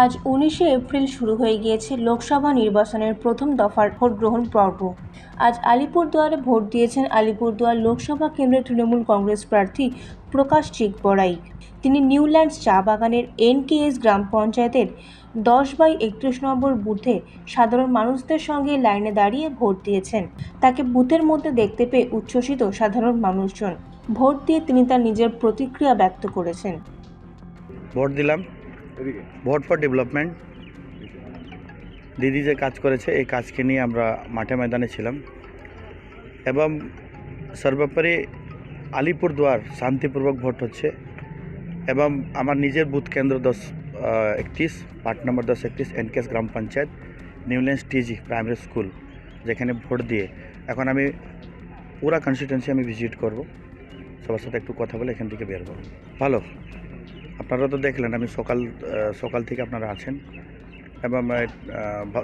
আজ উনিশে এপ্রিল শুরু হয়ে গিয়েছে লোকসভা নির্বাচনের প্রথম দফার ভোট গ্রহণ পর্ব। আজ আলিপুরদুয়ারে ভোট দিয়েছেন আলিপুরদুয়ার লোকসভা কেন্দ্রের তৃণমূল কংগ্রেস প্রার্থী প্রকাশ চিক বড়াই তিনি নিউল্যান্ডস চা বাগানের এনকেএস গ্রাম পঞ্চায়েতের দশ বাই একত্রিশ নম্বর বুথে সাধারণ মানুষদের সঙ্গে লাইনে দাঁড়িয়ে ভোট দিয়েছেন। তাকে বুথের মধ্যে দেখতে পেয়ে উচ্ছ্বসিত সাধারণ মানুষজন। ভোট দিয়ে তিনি তার নিজের প্রতিক্রিয়া ব্যক্ত করেছেন। ভোট দিলাম। Vote for development. দিদি যে কাজ করেছে, এই কাজকে নিয়ে আমরা মাঠে ময়দানে ছিলাম। এবং সর্বোপরি আলিপুরদুয়ার শান্তিপূর্বক ভোট হচ্ছে। এবং আমার নিজের বুথ কেন্দ্র দশ একত্রিশ, পার্ট নম্বর দশ একত্রিশ, NKS Gram Panchayat Newlands TG, primary school, যেখানে ভোট দিয়ে। এখন আমি পুরা কনস্টিটুয়েন্সি আমি ভিজিট করব। সবার সাথে একটু কথা বলে এখান থেকে বের হব। ভালো? আপনারা তো দেখলেন, আমি সকাল সকাল থেকে আপনারা আছেন। এবং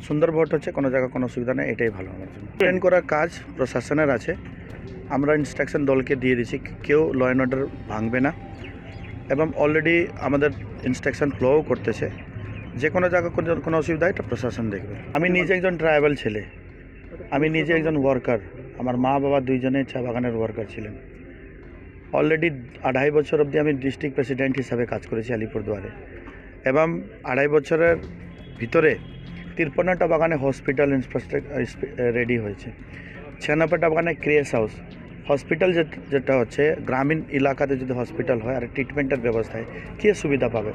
সুন্দর ভোট হচ্ছে, কোনো জায়গায় কোনো অসুবিধা নেই, এটাই ভালো আমার জন্য। ট্রেন করার কাজ প্রশাসনের আছে। আমরা ইনস্ট্রাকশন দলকে দিয়ে দিচ্ছি কেউ ল অ্যান্ড অর্ডার ভাঙবে না। এবং অলরেডি আমাদের ইনস্ট্রাকশন ফ্লোও করতেছে। যে কোনো জায়গায় কোনো কোনো অসুবিধা এটা প্রশাসন দেখবে। আমি নিজে একজন ট্রাইবাল ছেলে। আমি নিজে একজন ওয়ার্কার আমার মা বাবা দুইজনে চা বাগানের ওয়ার্কার ছিলেন। অলরেডি আড়াই বছর অবধি আমি ডিস্ট্রিক্ট প্রেসিডেন্ট হিসাবে কাজ করেছি আলিপুরদুয়ারে। এবং আড়াই বছরের ভিতরে তিরপন্নটা বাগানে হসপিটাল ইনফ্রাস্ট্রাকচার রেডি হয়েছে। ছিয়ানব্বইটা বাগানে ক্রিয়েস হাউস হসপিটাল যেটা হচ্ছে, গ্রামীণ এলাকাতে যদি হসপিটাল হয়, আর ট্রিটমেন্টের ব্যবস্থায় কে সুবিধা পাবে?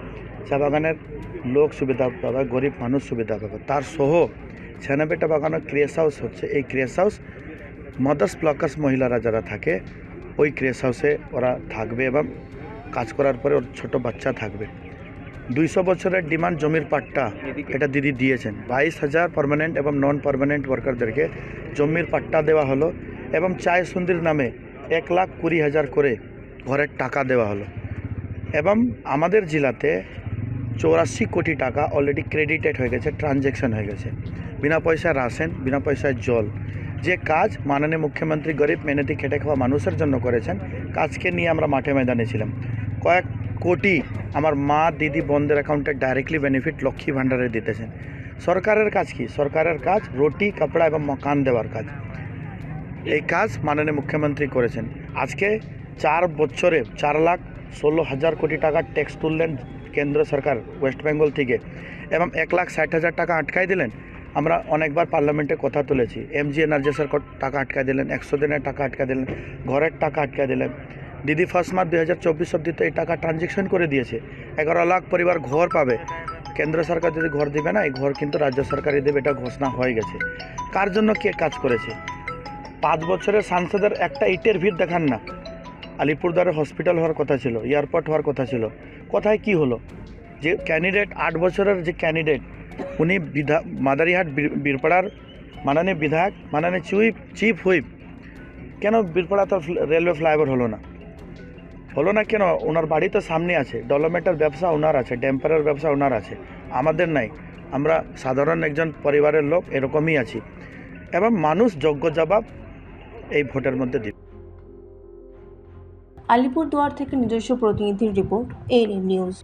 চা বাগানের লোক সুবিধা পাবে, গরিব মানুষ সুবিধা পাবে। তার সহ ছিয়ানব্বইটা বাগানে ক্রিয়েস হাউস হচ্ছে। এই ক্রিয়েস হাউস মাদার্স প্লাকার্স মহিলারা যারা থাকে ওই ক্রেস হাউসে ওরা থাকবে এবং কাজ করার পরে ওর ছোট বাচ্চা থাকবে। দুইশো বছরের ডিমান্ড জমির পাট্টা এটা দিদি দিয়েছেন। বাইশ হাজার পারমানেন্ট এবং নন পারমানেন্ট ওয়ার্কারদেরকে জমির পাট্টা দেওয়া হলো এবং চায় সুন্দির নামে এক লাখ কুড়ি হাজার করে ঘরের টাকা দেওয়া হলো। এবং আমাদের জেলাতে চৌরাশি কোটি টাকা অলরেডি ক্রেডিটেড হয়ে গেছে ট্রানজ্যাকশন হয়ে গেছে। বিনা পয়সায় রাশন বিনা পয়সায় জল। যে কাজ মাননীয় মুখ্যমন্ত্রী গরিব মেহনতি খেটে খাওয়া মানুষের জন্য করেছেন, কাজকে নিয়ে আমরা মাঠে ময়দানে ছিলাম। কয়েক কোটি আমার মা, দিদি, বোনদের অ্যাকাউন্টে ডাইরেক্টলি বেনিফিট লক্ষ্মী ভাণ্ডারে দিতেছেন। সরকারের কাজ কি? সরকারের কাজ রুটি, কাপড়া এবং মকান দেওয়ার কাজ। এই কাজ মাননীয় মুখ্যমন্ত্রী করেছেন। আজকে চার বছরে চার লাখ ষোলো হাজার কোটি টাকার ট্যাক্স তুললেন কেন্দ্র সরকার ওয়েস্ট বেঙ্গল থেকে এবং এক লাখ ষাট হাজার টাকা আটকাই দিলেন। আমরা অনেকবার পার্লামেন্টে কথা তুলেছি। এম এমজি এনার্জেসের টাকা আটকা দিলেন, একশো দিনের টাকা আটকা দিলেন, ঘরের টাকা আটকা দিলেন। দিদি ফার্স্ট মার্চ দুই হাজার চব্বিশ অব্দি তো এই টাকা ট্রানজেকশন করে দিয়েছে। এগারো লাখ পরিবার ঘর পাবে। কেন্দ্র সরকার যদি ঘর দিবে না, এই ঘর কিন্তু রাজ্য সরকারই দেবে, এটা ঘোষণা হয়ে গেছে। কার জন্য কে কাজ করেছে? পাঁচ বছরের সাংসদের একটা ইটের ভিড় দেখান না। আলিপুরদুয়ারে হসপিটাল হওয়ার কথা ছিল এয়ারপোর্ট হওয়ার কথা ছিল। কোথায় কি হলো? যে ক্যান্ডিডেট আট বছরের যে ক্যান্ডিডেট উনি বিধা, মাদারিহাট বীরপাড়ার মাননীয় বিধায়ক, মাননীয় চিফ চিফ হুইপ কেন বীরপাড়া তো রেলওয়ে ফ্লাইওভার হলো না? হলো না কেন? ওনার বাড়ি তো সামনে আছে। ডেভেলপমেন্টের ব্যবসা ওনার আছে, ড্যাম্পারের ব্যবসা ওনার আছে। আমাদের নাই। আমরা সাধারণ একজন পরিবারের লোক, এরকমই আছি। এবং মানুষ যোগ্য জবাব এই ভোটের মধ্যে দিবে। আলিপুরদুয়ার থেকে নিজস্ব প্রতিনিধির রিপোর্ট এএনএম নিউজ।